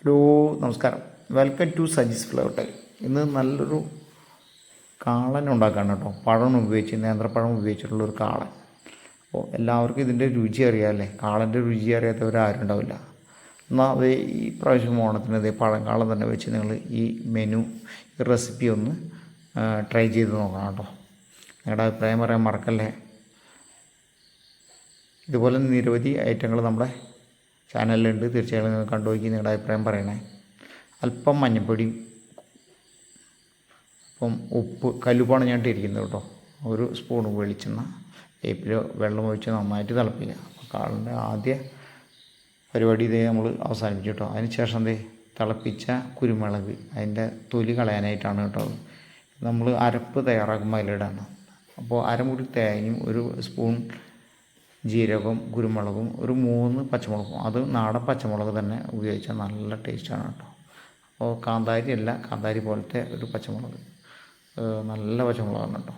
Hello നമസ്കാരം. Welcome to Saji's flower tile ഇന്ന് നല്ലൊരു കാളൻ ഉണ്ടാക്കാണ് കേട്ടോ. പഴം ഉപയോഗിച്ച് നേന്ത്രപ്പഴം ഉപയോഗിച്ചിട്ടുള്ളൊരു കാളൻ. അപ്പോൾ എല്ലാവർക്കും ഇതിന്റെ രുചി അറിയാമല്ലേ കാളന്റെ രുചി അറിയാത്തവർ ആരും ഉണ്ടാവില്ല. എന്നാൽ അത് ഈ പ്രാവശ്യം ഓണത്തിന് അതേ പഴങ്കാളം തന്നെ വെച്ച് നിങ്ങൾ ഈ മെനു ഈ റെസിപ്പി ഒന്ന് ട്രൈ ചെയ്ത് നോക്കണം കേട്ടോ. നിങ്ങളുടെ അഭിപ്രായം പറയാൻ മറക്കല്ലേ? ഇതുപോലെ നിരവധി ഐറ്റങ്ങൾ നമ്മുടെ ചാനലിലുണ്ട്. തീർച്ചയായും നിങ്ങൾ കണ്ടു നോക്കി നിങ്ങളുടെ അഭിപ്രായം പറയണേ. അല്പം മഞ്ഞപ്പൊടി അപ്പം ഉപ്പ് കല്ലുപ്പാണ് ഞാൻ ഇട്ടിരിക്കുന്നത് കേട്ടോ. ഒരു സ്പൂൺ വെളിച്ചെണ്ണ വേപ്പിൽ വെള്ളം ഒഴിച്ച് നന്നായിട്ട് തിളപ്പിക്കുക. അപ്പോൾ കാളിന്റെ ആദ്യ പരിപാടി ഇതേ നമ്മൾ അവസാനിപ്പിച്ചു കേട്ടോ. അതിന് ശേഷം എന്തേ തിളപ്പിച്ച കുരുമുളക് അതിന്റെ തൊലി കളയാനായിട്ടാണ് കേട്ടോ നമ്മൾ അരപ്പ് തയ്യാറാക്കുമ്പോൾ അതിലിടാണ് അപ്പോൾ അരമുറി തേങ്ങയും ഒരു സ്പൂൺ ജീരകവും കുരുമുളകും ഒരു മൂന്ന് പച്ചമുളകും. അത് നാടൻ പച്ചമുളക് തന്നെ ഉപയോഗിച്ചാൽ നല്ല ടേസ്റ്റാണ് കേട്ടോ. അപ്പോൾ കാന്താരി അല്ല കാന്താരി പോലത്തെ ഒരു പച്ചമുളക്. നല്ല പച്ചമുളകാണ് കേട്ടോ.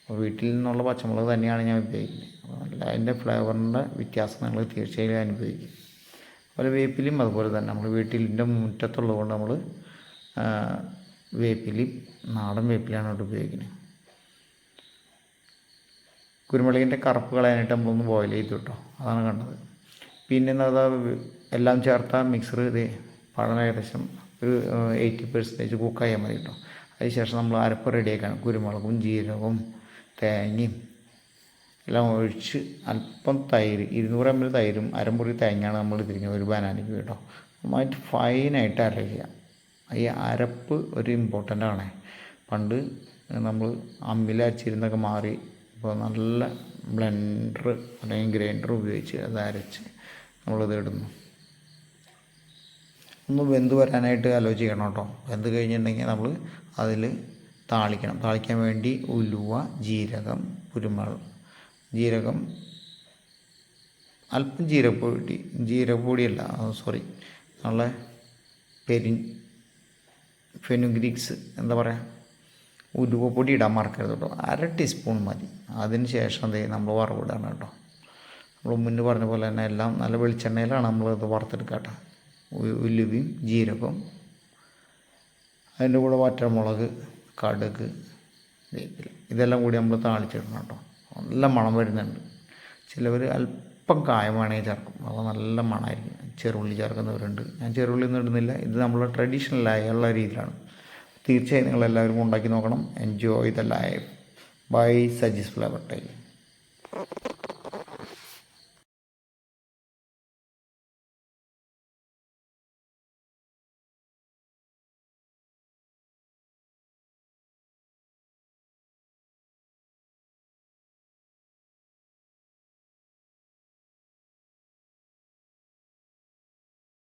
അപ്പോൾ വീട്ടിൽ നിന്നുള്ള പച്ചമുളക് തന്നെയാണ് ഞാൻ ഉപയോഗിക്കുന്നത്. അപ്പോൾ നല്ല അതിന്റെ ഫ്ലേവറിന്റെ വ്യത്യാസം നിങ്ങൾ തീർച്ചയായും അനുഭവിക്കും. അതുപോലെ വേപ്പിലും അതുപോലെ തന്നെ നമ്മൾ വീട്ടിലിന്റെ മുറ്റത്തുള്ളത് കൊണ്ട് നമ്മൾ വേപ്പിലും നാടൻ വേപ്പിലാണ് ഇവിടെ ഉപയോഗിക്കുന്നത്. കുരുമുളകിന്റെ കറുപ്പ് കളയാനായിട്ട് നമ്മളൊന്ന് ബോയിൽ ചെയ്തു കേട്ടോ അതാണ് കണ്ടത്. പിന്നെ എന്താ എല്ലാം ചേർത്ത മിക്സർ ഇത് പഴം ഏകദേശം ഒരു എയ്റ്റി പെർസെന്റേജ് കുക്കായാൽ മതി കേട്ടോ അതിനുശേഷം നമ്മൾ അരപ്പ് റെഡിയാക്കണം കുരുമുളകും ജീരകവും തേങ്ങയും എല്ലാം ഒഴിച്ച് അല്പം തൈര് ഇരുന്നൂറ് എം എൽ തൈരും അരമുറി തേങ്ങയാണ് നമ്മൾ ഇതിരിക്കുന്നത് ഒരു ബനാനയ്ക്ക് കേട്ടോ നന്നായിട്ട് ഫൈനായിട്ട് അരയ്ക്കുക ഈ അരപ്പ് ഒരു ഇമ്പോർട്ടന്റ് ആണ്. പണ്ട് നമ്മൾ അമ്മിൽ അരച്ചിരുന്നൊക്കെ മാറി ഇപ്പോൾ നല്ല ബ്ലെൻഡർ അല്ലെങ്കിൽ ഗ്രൈൻഡർ ഉപയോഗിച്ച് അത് അരച്ച് നമ്മളിത് ഇടുന്നു. ഒന്ന് വെന്ത് വരാനായിട്ട് ആലോചിക്കണം കേട്ടോ. വെന്ത് കഴിഞ്ഞിട്ടുണ്ടെങ്കിൽ നമ്മൾ അതിൽ താളിക്കണം. താളിക്കാൻ വേണ്ടി ഉലുവ ജീരകം കുരുമുളക്. ജീരകം അല്പം ജീരപ്പൊടി ജീരപ്പൊടിയല്ല സോറി നമ്മളെ പെരി ഫെനുഗ്രിക്സ് എന്താ പറയുക ഉലുവപ്പൊടി ഇടാൻ മറക്കരുത് കേട്ടോ. അര ടീസ്പൂൺ മതി. അതിന് ശേഷം അതേ നമ്മൾ വറവിടാണ് കേട്ടോ. നമ്മൾ മുന്നേ പറഞ്ഞ പോലെ തന്നെ എല്ലാം നല്ല വെളിച്ചെണ്ണയിലാണ് നമ്മളിത് വറുത്തെടുക്കുക കേട്ടോ. ഉലുവയും ജീരകവും അതിന്റെ കൂടെ വറ്റമുളക് കടുക് ഇതെല്ലാം കൂടി നമ്മൾ താളിച്ചിടണം കേട്ടോ. നല്ല മണം വരുന്നുണ്ട്. ചിലവർ അല്പം കായം വേണമെങ്കിൽ ചേർക്കും. അപ്പോൾ നല്ല മണമായിരിക്കും. ചെറുള്ളി ചേർക്കുന്നവരുണ്ട്. ഞാൻ ചെറുള്ളി ഒന്നും ഇടുന്നില്ല. ഇത് നമ്മൾ ട്രഡീഷണലായുള്ള രീതിയിലാണ്. തീർച്ചയായും നിങ്ങളെല്ലാവരും ഉണ്ടാക്കി നോക്കണം. Enjoy the life by Saji's flower tile